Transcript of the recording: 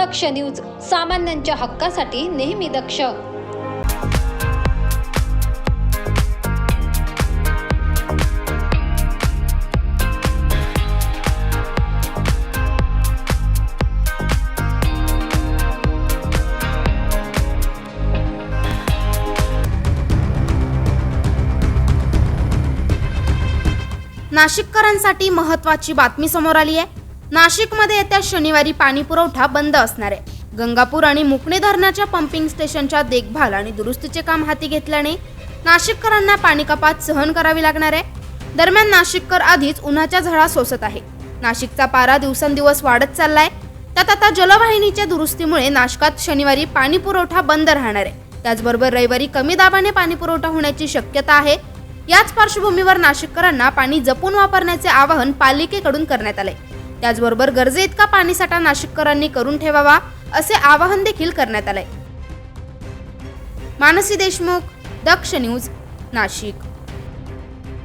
दक्ष news सामान्यांच्या हक्कासाठी नेहमी दक्ष. नाशिककरांसाठी महत्त्वाची बातमी समोर आली आहे. नाशिकमध्ये येत्या शनिवारी पाणी पुरवठा बंद असणार आहे. गंगापूर आणि मुकणे धरणाच्या पंपिंग स्टेशनच्या देखभाल आणि दुरुस्तीचे काम हाती घेतल्याने नाशिककरांना पाणी कपात सहन करावी लागणार आहे. दरम्यान नाशिककर आधीच उन्हाच्या झळा सोसत आहे. नाशिकचा पारा दिवसेंदिवस वाढत चाललाय. त्यात आता जलवाहिनीच्या दुरुस्तीमुळे नाशकात शनिवारी पाणी पुरवठा बंद राहणार आहे. त्याचबरोबर रविवारी कमी दाबाने पाणी पुरवठा होण्याची शक्यता आहे. याच पार्श्वभूमीवर नाशिककरांना पाणी जपून वापरण्याचे आवाहन पालिकेकडून करण्यात आले त्याचबरोबर गरजे इतका पाणीसाठा नाशिककरांनी करून ठेवावा असे आवाहन देखील करण्यात आलंय. मानसी देशमुख दक्ष न्यूज नाशिक.